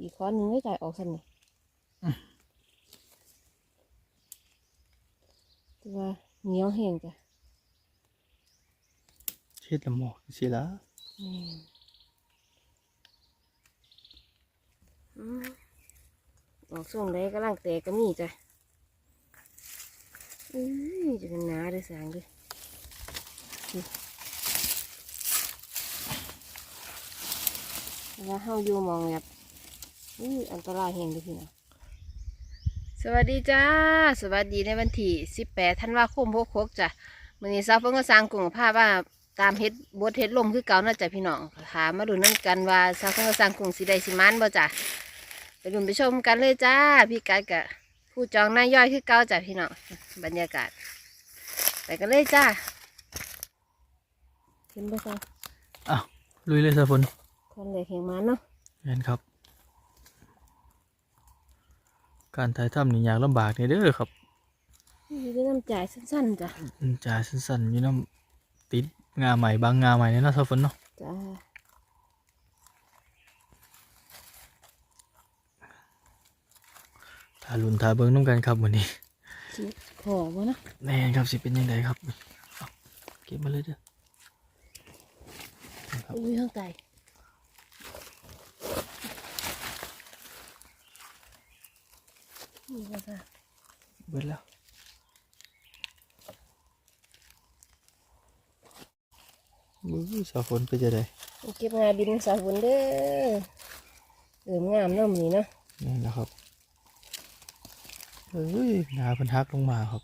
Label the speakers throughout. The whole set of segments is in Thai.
Speaker 1: อีกค้อนหนึ่งไม่จ่ายออกสันนี่แต่ว่าเหนียวแห้งจ้ะ
Speaker 2: เช็ดละหมอกสิละ
Speaker 1: อืมอืมออกส่งได้ก็ล่างแตกก็มีจ้ะอุ้ยจะเป็นหนาเลยสางเลยนี่แล้วเฮาอยู่มองแบบ อุ้ยอันตรายแห่งเลยพี่น้องสวัสดีจ้า สวัสดีในวันที่18ธันวาคม66จ้ะมื้อนี้ซาวเพิ่งก็สร้างกลุ่มภาพว่าตามเฮ็ดบทเฮ็ดลมคือเก่าเนาะจ้ะพี่น้องถามมาดูนั่นกันว่าซาวเพิ่งก็สร้างกลุ่มสิได้สิมันบ่จ้ะไปดูไปชมกันเลยจ้า พี่กัดกับผู้จองหน้าย่อยคือเก่าจ้ะพี่น้องบรรยากาศ ไปกันเลยจ้าเห็นบ่ซะ
Speaker 2: อ้าวลุยเลยสะพน
Speaker 1: คนเหล็กแห่งมันเนาะ
Speaker 2: เห็นครับ การถ่ายทำนี่ยากลำบากนี่เด้อครับ
Speaker 1: นี่เป็นน้ำจ่ายสั้นๆจ้ะ
Speaker 2: อืมจ่ายสั้นๆอยู่น้ำติดงาใหม่บางงาใหม่เนี่ยเนาะสะพนเนาะ
Speaker 1: จ้า
Speaker 2: ถ้าลุนถ้าเบิ้งน้ำกันครับวันนี้
Speaker 1: สิขอบ่เนาะ
Speaker 2: แน่ครับสิเป็นยังไงครับเอาเก็บมาเลยเด้อครับ
Speaker 1: อุ้ยข้างใต้ นี่บ่ซะ
Speaker 2: เบิดแล้วมือสะพนไปจะได้
Speaker 1: เก็บงาดินสาบุนเด้อเอิมงามเนาะมื้อนี้เนาะ
Speaker 2: นี่แหละครับเฮ้ยงาเพันทักลงมาครับ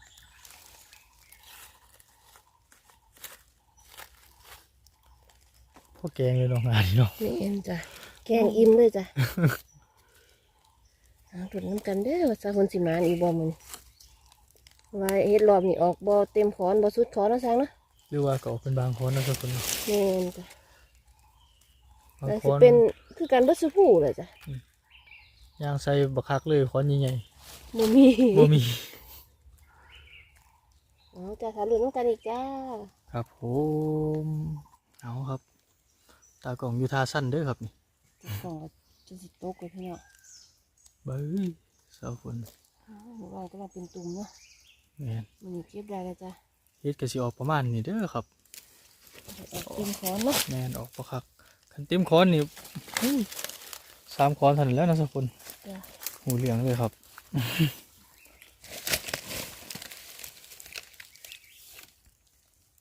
Speaker 2: พ่อแกงเลยเนาะงานนี้เนาะ
Speaker 1: นี่เอ็มจ้ะแกงอิ่มเลยจ้ะ หาถุนน้ำกันเด้อว่าซาคนสิมานอีกบ่มื้อนี้ว่าเฮ็ดรอบนี้ออกบ่เต็มขอนบ่สุดขอนแล้วซังเนาะ
Speaker 2: หรือว่าก็ออกเป็นบางคนนะทุกคน
Speaker 1: แม่นจ้ะ
Speaker 2: บาง
Speaker 1: แต่
Speaker 2: ค
Speaker 1: สิ
Speaker 2: น
Speaker 1: เป็นคือกันเบ่สุผู้เลยจ้ะ
Speaker 2: ย่างใส่บักคักเลยคอนใหญ่
Speaker 1: บ่มี
Speaker 2: ๆบ่มี
Speaker 1: เอาจ้ะสารุนน้ำกันอีกจ้า
Speaker 2: ครับผมเอาครับ ตากล่องอยู่ทาสั้นเด้อครับนี่
Speaker 1: ก่อนจะสิตกเลยพี่เนาะ
Speaker 2: เบ้ยสาวฝน
Speaker 1: หมู่บ้านก็มาเป็นตุ่มเนาะ
Speaker 2: แม่น
Speaker 1: มันเก็บได้แล้วจ้ะ
Speaker 2: เฮ็ดก็สิออกประมาณนี้เด้อครับ
Speaker 1: เอาเต็มขอนเนาะ
Speaker 2: แม่นออกบักคักคันเต็มคอนนี่อื้อสามคอนเท่านั้นแล้วนะสาวฝน
Speaker 1: จ้ะ
Speaker 2: หูเหลืองเลยครับ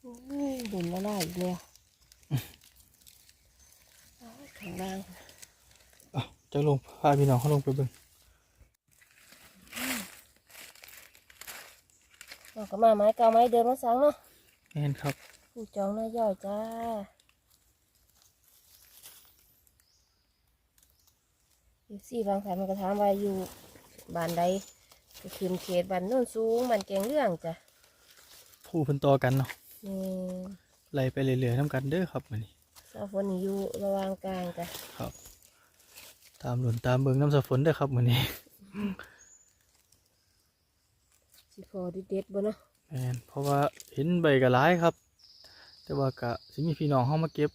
Speaker 1: อุ้ยดุนมาได้อีกแล้วเอาข้างล่าง
Speaker 2: อะจะลงพาพี่น้องเขาลงไปเบิ่ง
Speaker 1: เรา ก็มาไม้เก่าไม้เดิมมาสั่งเนาะ
Speaker 2: แม่นครับ
Speaker 1: ผู้จองหน้าย่อยจ้าอยู่สี่บางสายมันก็ถามว่าอยู่บ้านใดก็ขึ้นเขตบ้านโน่นสูงบ้านแกงเรื่องจ้ะ
Speaker 2: ผู้เพิ่นต่อกันเนาะ
Speaker 1: นี่
Speaker 2: ไล่ไปเรื่อยๆนํกันเด้อครับมื้อนี้
Speaker 1: สาวฝนนี่อยู่ระหว่างกลางจ้ะ
Speaker 2: ครับ ตามหลุนตามเบิ่งน้ำสาวฝนเด้อครับมื้อนี้
Speaker 1: สิพอดีเด็ดบ่เนาะ
Speaker 2: แม่นเพราะว่าเห็นใบกระหลายครับ แต่ว่ากะสิมีพี่น้องเฮามาเก็บ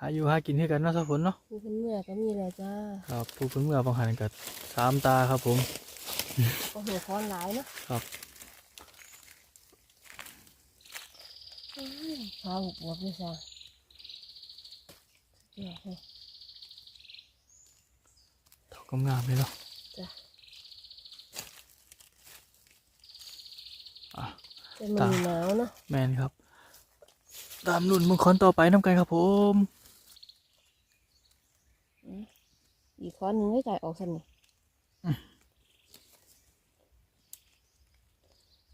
Speaker 2: หาอยู่หากินคือกันเนาะสาวฝนเนาะ
Speaker 1: ผู้เป็นเมื่อก็มีแล้วจ้า
Speaker 2: ครับผู้เพิ่นเมื่อบางหันกัสามตาครับผม
Speaker 1: ก็หัวค้อนหลายเนาะ
Speaker 2: ครับ
Speaker 1: อื้อพาหุบหัวพี่จ้าสุดยอดเลย
Speaker 2: ดอกงามๆเลยเนาะ
Speaker 1: จ้ะ
Speaker 2: อะ
Speaker 1: แต่มันหนาวเนาะ
Speaker 2: แม่นครับ ตามรุ่นมึงคอนต่อไปน้ำกันครับผม
Speaker 1: อีกค้อนหนึ่งไม่จ่ายออกสันนี่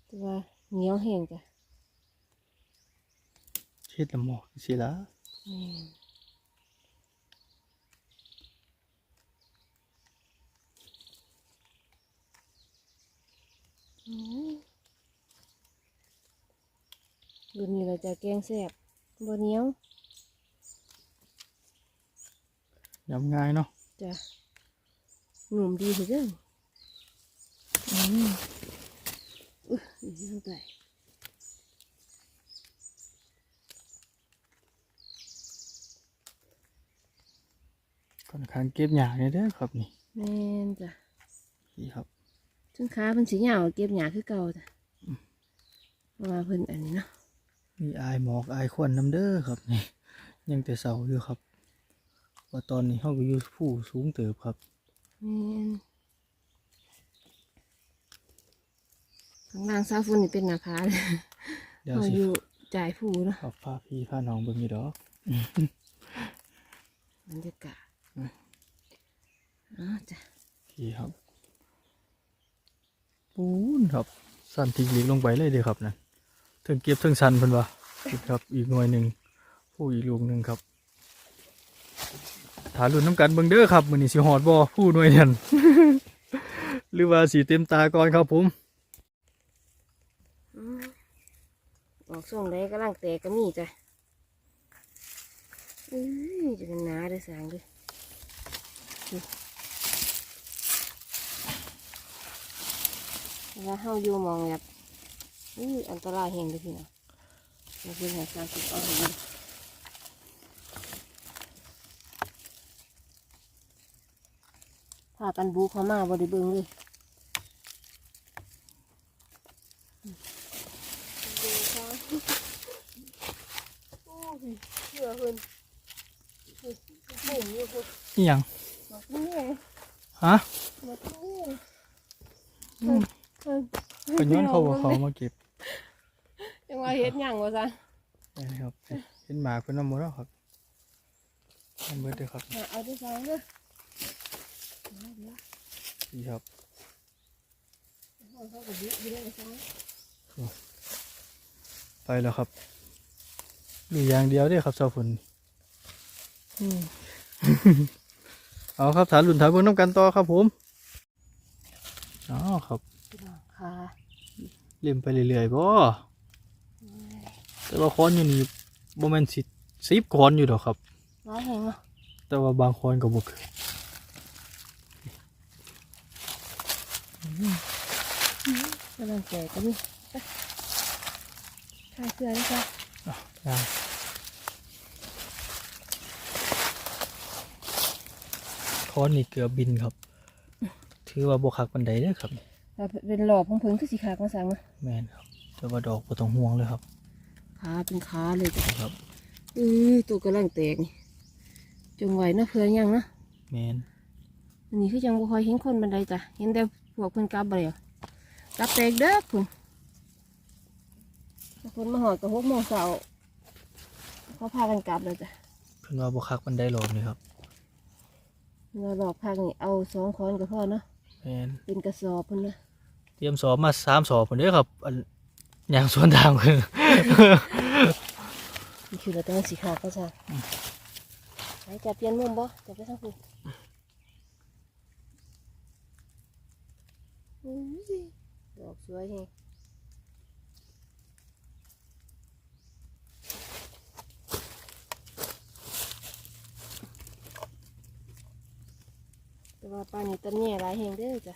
Speaker 1: แต่ว่าเหนียวแห้งจ้ะ
Speaker 2: เช็ดละหมอกสิละ
Speaker 1: อืมอืม รุ่นนี้เราจะแกงแซ่บบเหนียว
Speaker 2: ยำง่ายเนาะ
Speaker 1: จ้ะหนุ่มดีถึงจังอืมอุ้ยนี่ยังไง
Speaker 2: กค่อนข้างเก็บยากเลยเด้อครับนี่
Speaker 1: แม่นจ้ะ
Speaker 2: นี่ครับ
Speaker 1: ซึ่งขาเพิ่นสิยาวเก็บหญ้าคือเก่าจ้ะเพราะว่าเพิ่นอันนี้เนาะ
Speaker 2: มีอายหมอกอายควันน้ำเด้อครับนี่ยังแต่เสาอยู่ครับ ว่าตอนนี้เขาก็อยู่ผู้สูงเติบครับ
Speaker 1: แม่นข้างล่างซาฟุนนี่เป็นหน้าผาเลย
Speaker 2: เดี๋ยว
Speaker 1: เรา
Speaker 2: สิ
Speaker 1: อยู่จ่ายผู้เนาะ
Speaker 2: ขอบพาพี่พาน้องเบิ่งอยู่ดอก
Speaker 1: บรรยากาศ
Speaker 2: อืม
Speaker 1: อ๋อจ้ะ
Speaker 2: พี่ครับปูนครับ สั่นทิ้งหลีกลงไปเลยเด้อครับนั่น ถึงเก็บถึงสันเพิ่นว่าครับ อีกหน่วยหนึ่งผู้อีกลูกหนึ่งครับถารุ่นน้ำกันเบิงเด้อครับมือนี้สิฮอดบ่ผู้หน่วยนั่นหรือว่าสีเต็มตาก่อนครับผม
Speaker 1: ออกช่วงใดกำลังแตกก็มีจ้ะอุ้ยจะเป็นหนาเด้อสางเด้อนี่เวลาเฮาอยู่มองแบบ อุ้ยอันตรายแห่งเลยพี่น้องเราเป็นหาสามสิบเอาให้ดูพากันบูเข้ามาบริเบิงเลยดูค่ะโอ้ยเชื่อเพิ่นเฮ้ยบุ่มอยู่เพิ่น
Speaker 2: นี่หยัง
Speaker 1: มาที่นี่
Speaker 2: ฮะ
Speaker 1: มาที่นี่
Speaker 2: อืม
Speaker 1: เพิ่น
Speaker 2: เป็นย้อนเขาบอกเขามาเก็บ
Speaker 1: ยังว่าเฮ็ดหยังวะจ๊ะ
Speaker 2: ได้ครับเห็นหมากเป็นน้ำมันแล้วครับน้ำเบิดเด้อครับ
Speaker 1: มาเอาด้วยซ้ำเด้อเอาเดี๋ยว
Speaker 2: นี่ครับ
Speaker 1: เอาเข้ากับยึดยึดเลยซ้ำ
Speaker 2: ไปแล้วครับเหลืออย่างเดียวเด้อครับเจ้าฝนอืมเอาครับฐานหลุนฐานเบิ่งน้ำกันต่อครับผมอ๋อครับ
Speaker 1: พี่น้องค่ะ
Speaker 2: เล่มไปเรื่อยๆบ่ แต่ว่าค้อนอยู่นี่บ่แม่นสิสิบค้อนอยู่ดอกครับ
Speaker 1: ร้ายแหงเนาะ
Speaker 2: แต่ว่าบางค้อนก็บ่คือ
Speaker 1: กำลังแก่ก็มีไปใช่เสื้อด้วยจ้ะ
Speaker 2: ได้ค้อนนี่เกือบบินครับ ถือว่าบ่คักปานใดเด้อครับ
Speaker 1: เราเป็นหลอบของเพิ่งคือสีขาวมาสั่งนะ
Speaker 2: แม่นครับ แต่ว่าดอกบ่ต้องห่วงเลยครับ
Speaker 1: ขาเป็นขาเลยจ้ะ
Speaker 2: ครับ
Speaker 1: อือตัวกำลังแตกนี่จงไหวเนาะเพื่อนยังเนาะ
Speaker 2: แม่น
Speaker 1: อันนี้คือยังบ่ค่อยเห็นคนบันไดจ้ะเห็นแต่พวกเพิ่นกลับบ่แล้วกลับแตกเด้อคุณคนมาหอดก็หกโมงเช้าเขาพากันกลับแล้วจ้ะ
Speaker 2: เพิ่นว่าบ่คักปานใดหรอกนี่ครับ
Speaker 1: เราหลอกพากันนี่เอาสองคอนก็พอเนาะ
Speaker 2: แม่น
Speaker 1: เป็นกระสอบเพิ่นนะ
Speaker 2: เตรียมสอบมาสามสอบพุ่นเด้อครับ อันอย่างสวนทางเพิ่น
Speaker 1: นี่คือเราต้องสีขาวก็จ้ะไหนจะเปลี่ยนมุมบ่จะไปทางคุณอุ้ยดอกสวยแฮงแต่ว่าปลานี่ต้นแง่หลายแหงเด้อจ้ะ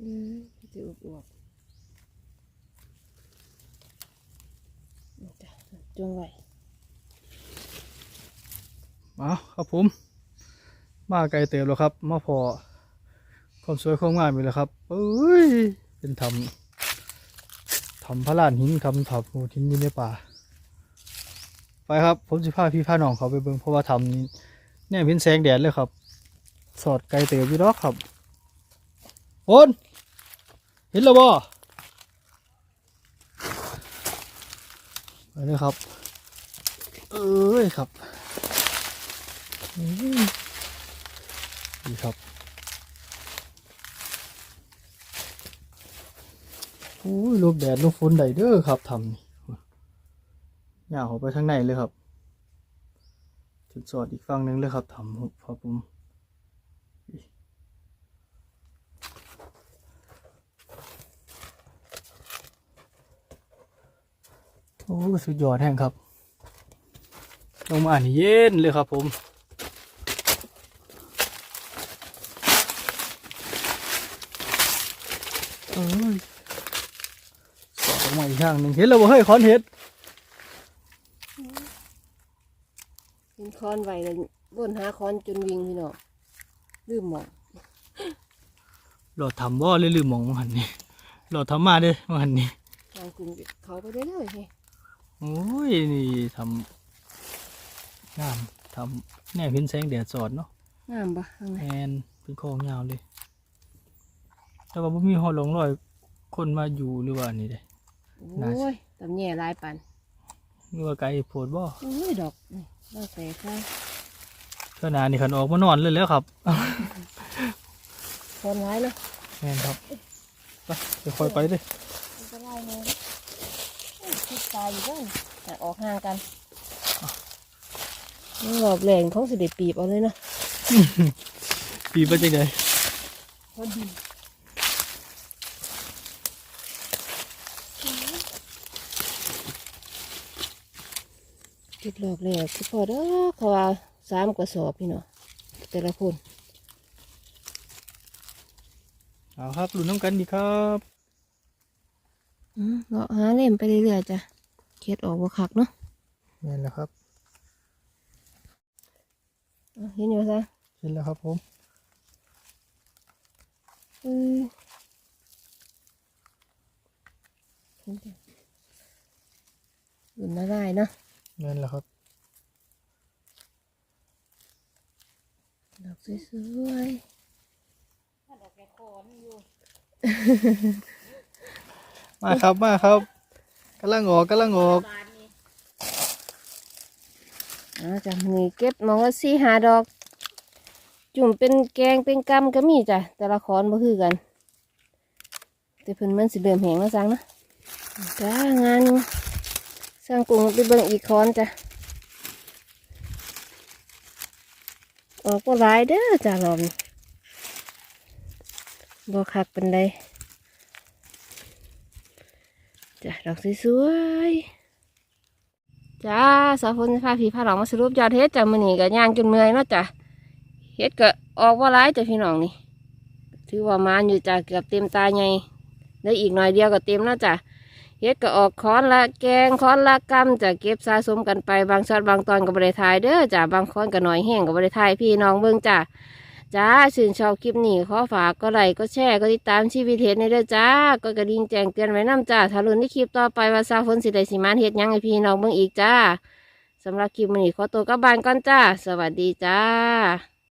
Speaker 1: อืมจะอวบอวบนี่จ้ะจงไว้
Speaker 2: เอาครับผม มาไกลเติบแล้วครับ มาพอความสวยความงามอยู่แล้วครับเอ้ย เป็นทำทำพระลานหินทำถับหูหินยู่ในป่า ไปครับ ผมสิพาพี่พาน้องเขาไปเบิ่งเพราะว่าทำนี่เนี่ยเห็นแสงแดดเลยครับ สอดไกลเติบอยู่ดอกครับโอนเห็นแล้วบ่ไปเลยครับ เอ้ยครับ ดีครับโอ้ยลูกแดดลูกฝนไดเด้อครับทำนี่ย่างออกไปทางในเลยครับจุดสอดอีกฝั่งหนึงเลยครับทำครับผมโอ้สุดยอดแห้งครับลงมาอันนี้เย็นเลยครับผม อ้ยส อดออกมาอีกข้างหนึ่งเห็นแล้วบ่เฮ้ยคอนเห็ด
Speaker 1: เป็นคอนไว้เลยบนหาคอนจนวิ่งพี่น้องลืมหมอง
Speaker 2: หลอดทำบ่เลยลืมมองมันหันนี่หลอดทำมาเด้มันหันนี่
Speaker 1: ทางกลุ่มเขาไปได้เลยเฮ้ย
Speaker 2: โอ้ยนี่ทำงามทำแน่เห็นแสงแดดสอดเนาะ
Speaker 1: งามปะข้างใน
Speaker 2: แอนเป็นคองยาวเลย แต่ว่าบ่มีหอลงรอยคนมาอยู่หรือว่านี่เด้น่า
Speaker 1: โอ้ยตำแย่หลายปัน
Speaker 2: หรือว่าไกลโพดบ่
Speaker 1: โอ้ยดอกนี่ดอกแต่ค่ะ
Speaker 2: ขนาดนี่ขันออกมานอนเลยแล้วครับ
Speaker 1: คอนร้ายเนาะ
Speaker 2: แม่นครับไปเดี๋ยวค่อยไปเด้
Speaker 1: มันจะไล่ไงคิดตายอยู่บ้านแต่ออกห่างกันนี่รอบแรงของสิเด็ปีบเอาเลยเนาะ
Speaker 2: ปีไปจังได
Speaker 1: พอดี คิดหลอกเลยคิดพอเด้อเขาว่าสามกระสอบพี่เนาะแต่ละคน
Speaker 2: เอาครับลุ้นน้ำกันดีครับ
Speaker 1: อืมเลาะหาเล่มไปเรื่อยๆจ้ะเค็ดออกบ่คักเนาะ
Speaker 2: แม่นแล้วครับ
Speaker 1: เอาเห็นอยู่ซะ
Speaker 2: เห็นแล้วครับผม
Speaker 1: เออเห็นจ้ะอุ่นมาได้เนาะ
Speaker 2: แม่นแล้วครับ
Speaker 1: ดอกสวย
Speaker 2: มาครับมาครับกำลังออกกำลังออก
Speaker 1: ๆอ่าจ้ะนี่เก็บมองว่าสี่หาดอก จุ่มเป็นแกงเป็นกำก็มีจ้ะแต่ละคอนบ่คือกัน แต่เพิ่นมันสิเดิมแหงแล้วจังนะจ้างาน สร้างกรุงไปเบิ่งอีกคอนจ้ะออกก็หลายเด้อจ้ะรอบนี้บ่คักเป็นไดจ้ะดอกสวยๆจ้าสาวฝนพาพี่พาหลองมาสรุปยอดเฮ็ดจ้ะมือนี้ก็ย่างจนเมื่อยเนาะจ้ะเฮ็ดก็ออกว่าหลายจ้ะพี่น้องนี่ถือว่ามาอยู่จ้ะเกือบเต็มตาไงได้อีกหน่อยเดียวก็เต็มแล้วจ้ะ เฮ็ดก็ออกค้อนละแกงค้อนละกำจะเก็บสะสมกันไปบางช็อตบางตอนก็บริทายเด้อจ้ะบางค้อนก็หน่อยแห้งก็บริทายพี่น้องเบิ่งจ้ะจ้าชื่นชอบคลิปนี้ขอฝากก็ไลค์ก็แชร์ก็ติดตามชีวิตเฮ็ดในเด้อจ้าก็กระดิ่งแจ้งเตือนไว้นํจ้าถ้าลุ้นในคลิปต่อไปว่าซาฝนสิได้สิมานเฮ็ดหยังให้พี่น้องเบิ่งอีกจ้าสำหรับคลิปนี้ขอตัวกลับบ้านก่อนจ้า สวัสดีจ้า